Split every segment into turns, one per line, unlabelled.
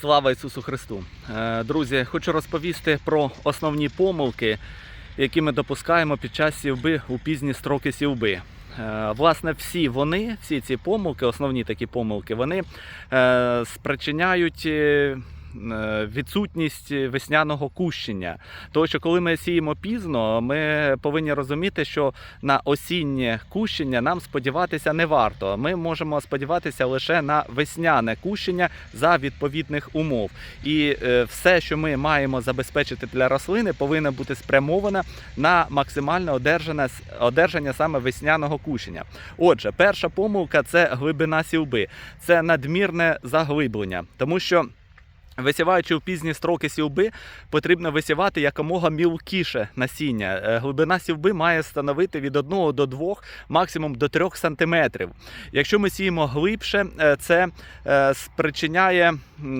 Слава Ісусу Христу! Е, Друзі, хочу розповісти про основні помилки, які ми допускаємо під час сівби у пізні строки сівби. Е, Власне, всі вони, всі ці помилки, основні такі помилки, вони е, спричиняють. Е, Відсутність весняного кущення. Тому що коли ми сіємо пізно, ми повинні розуміти, що на осіннє кущення нам сподіватися не варто. Ми можемо сподіватися лише на весняне кущення за відповідних умов. І е, все, що ми маємо забезпечити для рослини, повинно бути спрямоване на максимальне одержане, одержання саме весняного кущення. Отже, перша помилка це глибина сівби, це надмірне заглиблення, тому що. Висіваючи в пізні строки сівби, потрібно висівати якомога мілкіше насіння. Е, Глибина сівби має становити від 1 до 2, максимум до 3 см. Якщо ми сіємо глибше, е, це е, спричиняє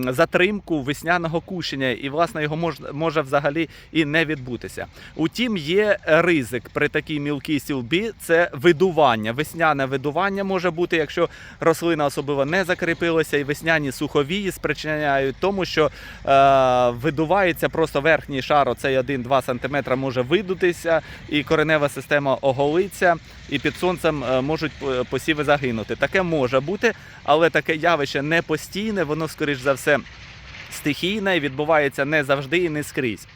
затримку весняного кущення, і власне його мож, може взагалі і не відбутися. Утім, є ризик при такій мілкій сівбі це видування. Весняне видування може бути, якщо рослина особливо не закріпилася, і весняні суховії спричиняють тому, що е, видувається просто верхній шар, оцей 1-2 см може видутися, і коренева система оголиться, і під сонцем е, можуть е, посіви загинути. Таке може бути, але таке явище не постійне, воно, скоріш за все, стихійне і відбувається не завжди і не скрізь.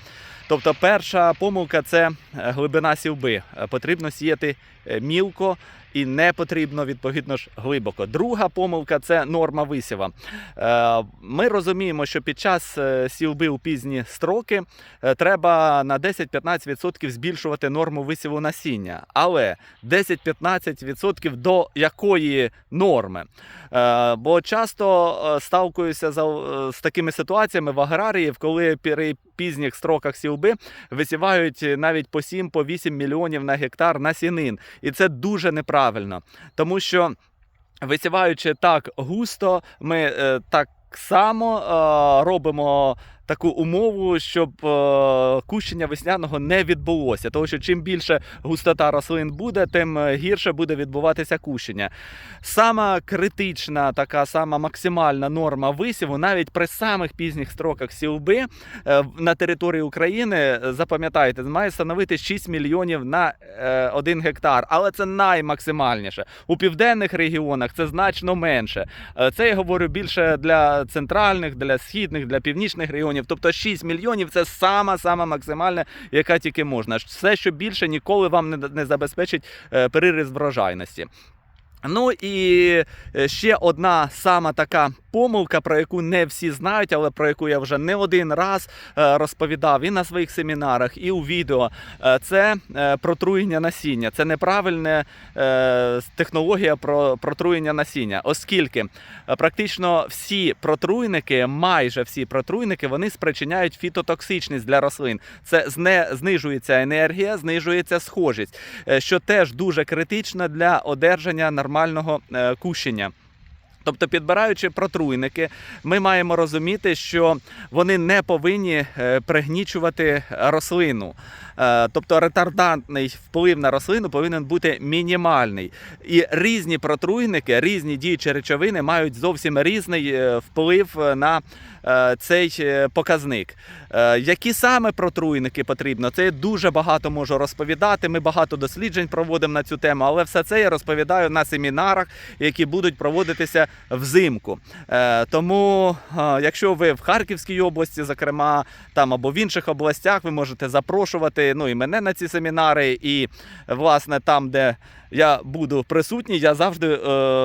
Тобто, перша помилка це глибина сівби. Е, Потрібно сіяти мілко і не потрібно відповідно ж глибоко. Друга помилка це норма висіва. Е, Ми розуміємо, що під час е, сівби у пізні строки е, треба на 10-15% збільшувати норму висіву насіння. Але 10-15% до якої норми? Е, Бо часто е, сталкуюся е, з такими ситуаціями в аграріїв, коли при пізніх строках сівби висівають навіть по 7-8 мільйонів на гектар насінин. І це дуже неправильно, тому що висіваючи так густо, ми е, так само е, робимо. Таку умову, щоб е, кущення весняного не відбулося, тому що чим більше густота рослин буде, тим е, гірше буде відбуватися кущення. Сама критична, така сама максимальна норма висіву, навіть при самих пізніх строках сівби е, на території України, запам'ятайте, має становити 6 мільйонів на е, 1 гектар, але це наймаксимальніше. У південних регіонах це значно менше. Це я говорю більше для центральних, для східних, для північних регіонів. Тобто 6 мільйонів це сама сама максимальна, яка тільки можна. Все, що більше, ніколи вам не, не забезпечить е, переріз врожайності. Ну і е, ще одна сама така помилка, про яку не всі знають, але про яку я вже не один раз е, розповідав і на своїх семінарах, і у відео. Е, Це протруєння насіння. Це неправильна технологія протруєння насіння, оскільки практично всі протруйники, майже всі протруйники, вони спричиняють фітотоксичність для рослин. Це знижується енергія, знижується схожість, що теж дуже критично для одержання нормального е, кущення. Тобто, підбираючи протруйники, ми маємо розуміти, що вони не повинні е, пригнічувати рослину. Е, Тобто ретардантний вплив на рослину повинен бути мінімальний. І різні протруйники, різні діючі речовини мають зовсім різний е, вплив на е, цей показник. Які саме протруйники потрібно, це я дуже багато можу розповідати. Ми багато досліджень проводимо на цю тему, але все це я розповідаю на семінарах, які будуть проводитися взимку. Тому, якщо ви в Харківській області, зокрема, там або в інших областях, ви можете запрошувати ну, і мене на ці семінари, і власне там, де я буду присутній, я завжди е,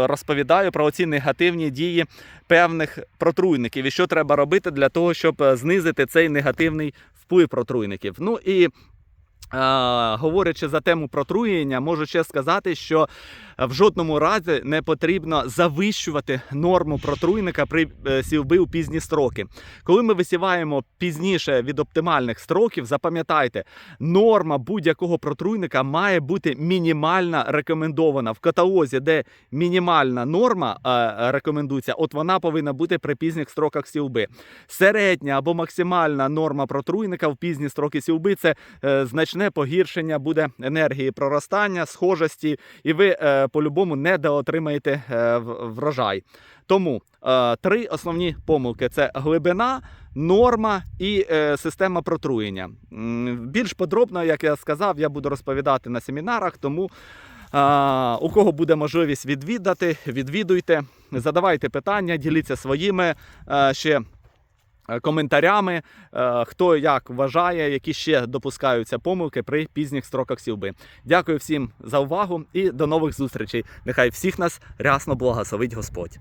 розповідаю про ці негативні дії певних протруйників і що треба робити для того, щоб е, знизити цей негативний вплив протруйників. Ну і говорячи за тему протруєння, можу ще сказати, що в жодному разі не потрібно завищувати норму протруйника при е, сівби у пізні строки. Коли ми висіваємо пізніше від оптимальних строків, запам'ятайте, норма будь-якого протруйника має бути мінімальна рекомендована. В каталозі, де мінімальна норма е, рекомендується, от вона повинна бути при пізніх строках сівби. Середня або максимальна норма протруйника в пізні строки сівби це е, значна значне погіршення буде енергії проростання, схожості, і ви е, по-любому недоотримаєте е, врожай. Тому е, три основні помилки: це глибина, норма і система протруєння. Більш подробно, як я сказав, я буду розповідати на семінарах, тому. У кого буде можливість відвідати, відвідуйте, задавайте питання, діліться своїми ще коментарями, е, хто як вважає, які ще допускаються помилки при пізніх строках сівби. Дякую всім за увагу і до нових зустрічей. Нехай всіх нас рясно благословить Господь.